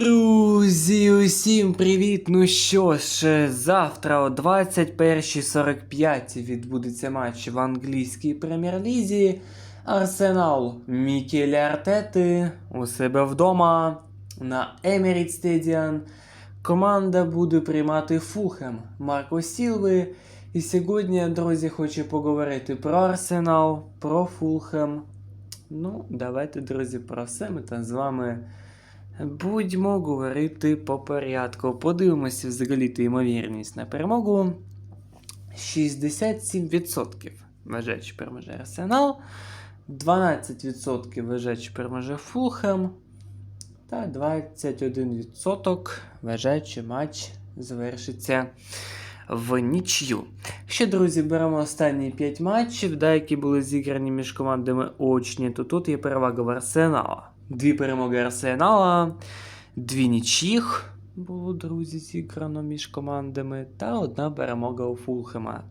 Друзі, усім привіт! Ну що ж, завтра о 21.45 відбудеться матч в англійській прем'єр-лізі. Арсенал Мікелі Артети у себе вдома на Emirates Stadium. Команда буде приймати Фулхем Марко Сілви. І сьогодні, друзі, хочу поговорити про Арсенал, про Фулхем. Ну, давайте, друзі, про все ми там з вами. Будьмо говорити по порядку. Подивимося взагалі-то ймовірність на перемогу. 67% вважають, що переможе Арсенал, 12% вважають, що переможе Фулхем, та 21% вважають, що матч завершиться в нічю. Ще, друзі, беремо останні 5 матчів, да, які були зіграні між командами очні, то тут є перевага в Арсенала. Дві перемоги Арсенала, дві нічїх було, друзі, зіграно між командами, та одна перемога у Фулхема.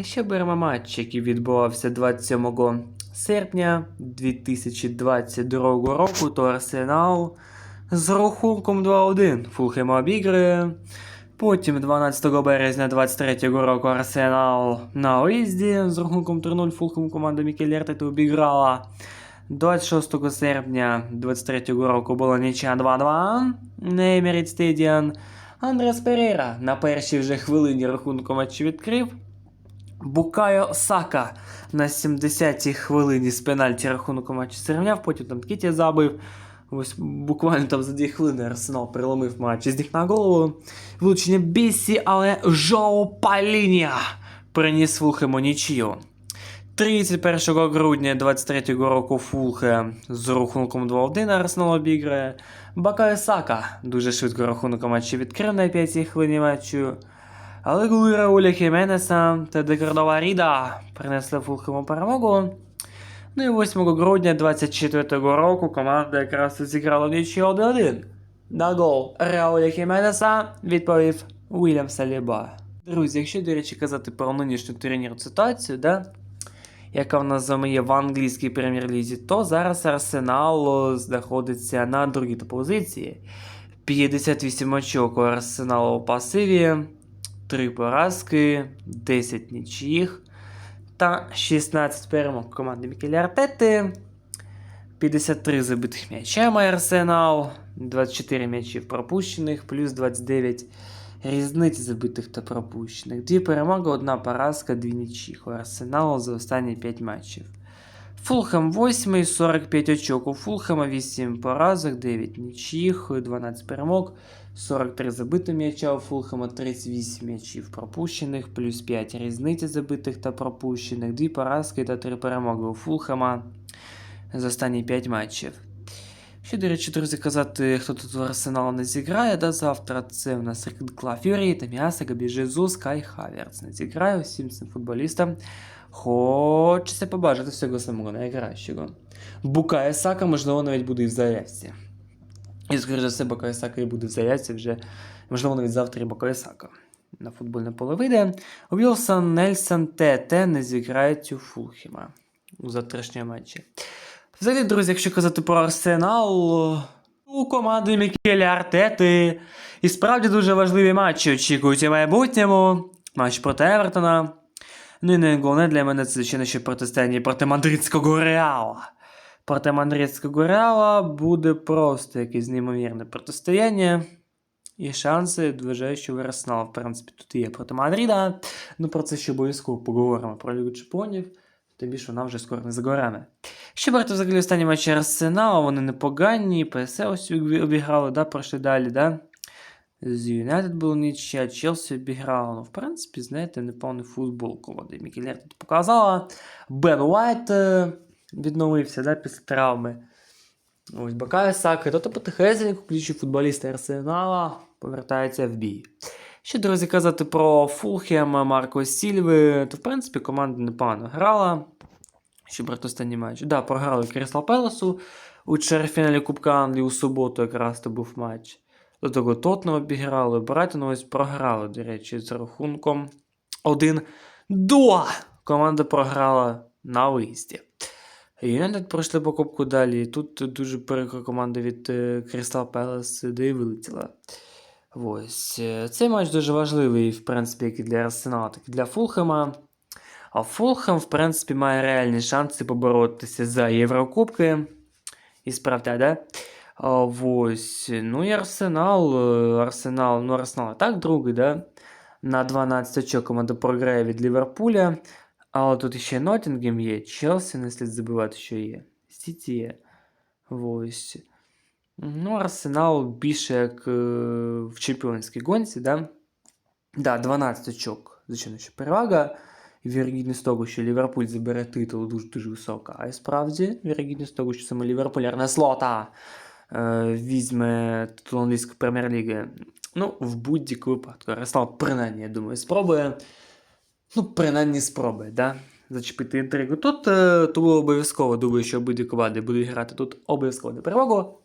Ще беремо матч, який відбувався 27 серпня 2022 року, то Арсенал з рахунком 2-1 Фулхема обігрує. Потім 12 березня 23 року Арсенал на виїзді з рахунком 3-0 Фулхем команда Мікелі Артети обіграла. 26 серпня 23 року була нічия 2-2 на Emirates Stadium. Андрес Перейра на першій вже хвилині рахунку матчу відкрив. Букайо Сака на 70-й хвилині з пенальті рахунку матчу зрівняв, потім там Кіті забив. Ось буквально там за 2 хвилини Арсенал переломив матч із них на голову. Влучення Бісі, але Жоу Палінія приніс Фулхему нічию. 31 грудня 23 року Фулхе з рахунком 2-1 Арсенал обіграє. Бакає Сака дуже швидко рахунок матчі відкрив на 5 хвилині матчу. Але голи Рауля Хіменеса та Декардова Ріда принесли Фулхему перемогу. Ну і 8 грудня 24 року команда якраз зіграла в нічию 1-1. На гол Рауля Хіменеса відповів Уільям Саліба. Друзі, якщо, до речі, казати про нинішню турнірну ситуацію, да, яка в нас з вами є в англійській прем'єр-лізі, то зараз Арсенал знаходиться на другій позиції. 58 очок у Арсеналу у пасиві, 3 поразки, 10 нічиїх та 16 перемог команди Мікелі Артети. 53 забитих м'яча має Арсенал, 24 м'ячів пропущених, плюс 29 різниць забитих та пропущених. Дві перемоги, одна поразка, дві нічіх у Арсеналу за останні 5 матчів. Фулхем 8, 45 очок у Фулхема, 8 поразок, 9 нічих, 12 перемог, 43 забити м'яча у Фулхема, 38 м'ячів пропущених, плюс 5 різниці забитих та пропущених, 2 поразки та 3 перемоги у Фулхема за останні 5 матчів. Ще, до речі, друзі, казати, хто тут в Арсенал не зіграє до завтра. Це у нас Клав Фюрі, Таміаса, Габі Жезус, Кай Хаверц не зіграє всім цим футболістам. Хочеться побачити всього самого найкращого. Букає Сака, можливо, навіть буде і в заявці. І, скоріше за все, Букає Сака і буде в заявці вже, можливо, навіть завтра і Букає Сака. На футбольне поле вийде. Вілсон, Нельсон, ТТ не зіграють у Фулхіма у завтрашньому матчі. Взагалі, друзі, якщо казати про Арсенал, у команди Мікелі Артети. І справді дуже важливі матчі очікують у майбутньому. Матч проти Евертона. Ну і не головне для мене це звичайно ще протистояння проти Мадридського Реала. Проти Мадридського Реала буде просто якесь неймовірне протистояння. І шанси, вважаю, що в Арсенал, в принципі, тут є проти Мадріда. Ну про це ще обов'язково поговоримо про Лігу Чемпіонів. Тим більше вона вже скоро не за горами. Ще брати взагалі останні матчі Арсенала, вони непогані, ПС ось обіграли, да, пройшли далі, да. З Юнайтед було нічия, Челсі обіграла. Ну, в принципі, знаєте, неповний футбол команди Мікелер тут показала. Бен Уайт е, відновився да, після травми. Ось Бакая Сака, тобто потихесенько ключі футболісти Арсенала повертаються в бій. Ще, друзі, казати про Фулхем, Марко Сільви, то в принципі команда непогано грала. Брати останній матч. Да, програли Крістал Пелесу у чвертьфіналі Кубка Англії у суботу якраз то був матч. До того Тотнем обіграли, Брайтон ось програли, до речі, з рахунком 1 2 Команда програла на виїзді. Юнайтед пройшли покупку далі. Тут дуже перекра команда від Крістал Пелес, де і вилетіла. Ось. е, Цей матч дуже важливий, в принципі, як і для Арсенала, так і для Фулхема. А Фулхем, в принципі, має реальні шанси поборотися за Єврокубки. І справді, да? Ось. Ну і Арсенал. е, Арсенал, ну Арсенал так другий, да? На 12 очок команда програє від Ліверпуля. Але тут ще Ноттінгем є, Челсі не слід забувати, що є. Сіті є. Ось. Ну, Арсенал більше як е, в чемпіонській гонці, да? Да, 12 очок. Звичайно, що перевага. Вірогідність того, що Ліверпуль забере титул дуже-дуже висока. А і справді, вірогідність того, що саме Ліверпуль Арне Слота е, візьме титул англійської прем'єр-ліги. Ну, в будь-якому випадку. Арсенал, принаймні, я думаю, спробує. Ну, принаймні спробує, да? Зачепити інтригу. Тут е, тому обов'язково думаю, що обидві команди будуть грати тут обов'язково на перемогу.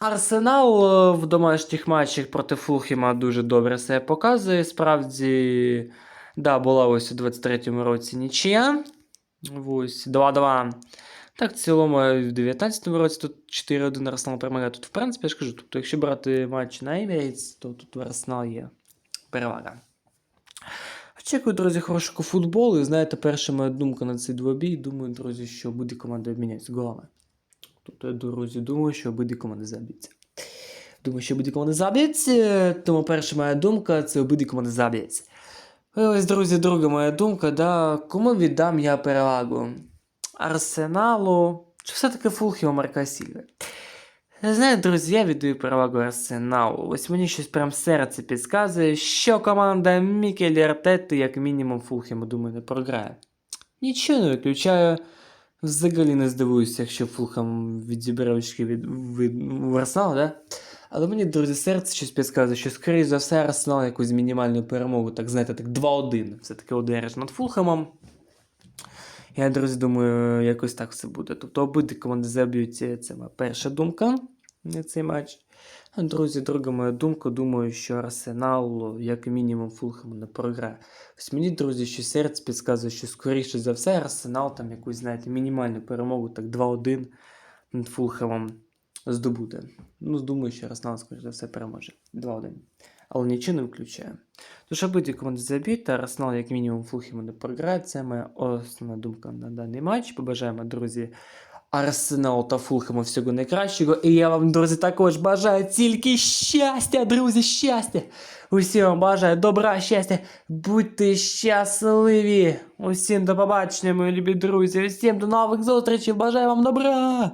Арсенал е, в домашніх матчах проти Фулхема дуже добре себе показує. Справді, да, була ось у 23-му році нічия. Ось 2-2. Так, в цілому, е, в 19-му році тут 4-1 Арсенал перемагає. Тут, в принципі, я ж кажу, тобто, якщо брати матч на Emirates, то тут у Арсенал є перевага. Очікую, друзі, хорошого футболу. І знаєте, перша моя думка на цей двобій. Думаю, друзі, що буде команда обміняється голами. Тобто, друзі, думаю, що обидві команди заб'ються. Думаю, що обидві команди заб'ються, тому перша моя думка це обидві команди заб'ються. Ось, друзі, друга моя думка, да, кому віддам я перевагу? Арсеналу чи все-таки Фулхіо Марка Сільви? Знаєте, друзі, я віддаю перевагу Арсеналу. Ось мені щось прям серце підказує, що команда Мікелі Артети, як мінімум, Фулхему, думаю, не програє. Нічого не виключаю. Взагалі не здивуюся, якщо Фулхам відібере очки від, від, в Арсенал, да? Але мені, друзі, серце щось підказує, що, скоріш за все, Арсенал якусь мінімальну перемогу, так знаєте, так 2-1. Все-таки одержить над Фулхемом. Я, друзі, думаю, якось так все буде. Тобто обидві команди заб'ють, це моя перша думка цей матч. Друзі, друга моя думка, думаю, що Арсенал, як мінімум, Фулхему не програє. Ось мені, друзі, що серце підказує, що скоріше за все Арсенал там якусь, знаєте, мінімальну перемогу, так 2-1 над Фулхемом здобуде. Ну, думаю, що Арсенал, скоріше за все, переможе. 2-1. Але нічого не виключає. Тож обидві команди заб'ють, та Арсенал, як мінімум, Фулхему не програє. Це моя основна думка на даний матч. Побажаємо, друзі, Арсенал та Фулхему всього найкращого. І я вам, друзі, також бажаю тільки щастя, друзі, щастя. Усім вам бажаю добра, щастя. Будьте щасливі. Усім до побачення, мої любі друзі. Усім до нових зустрічей. Бажаю вам добра.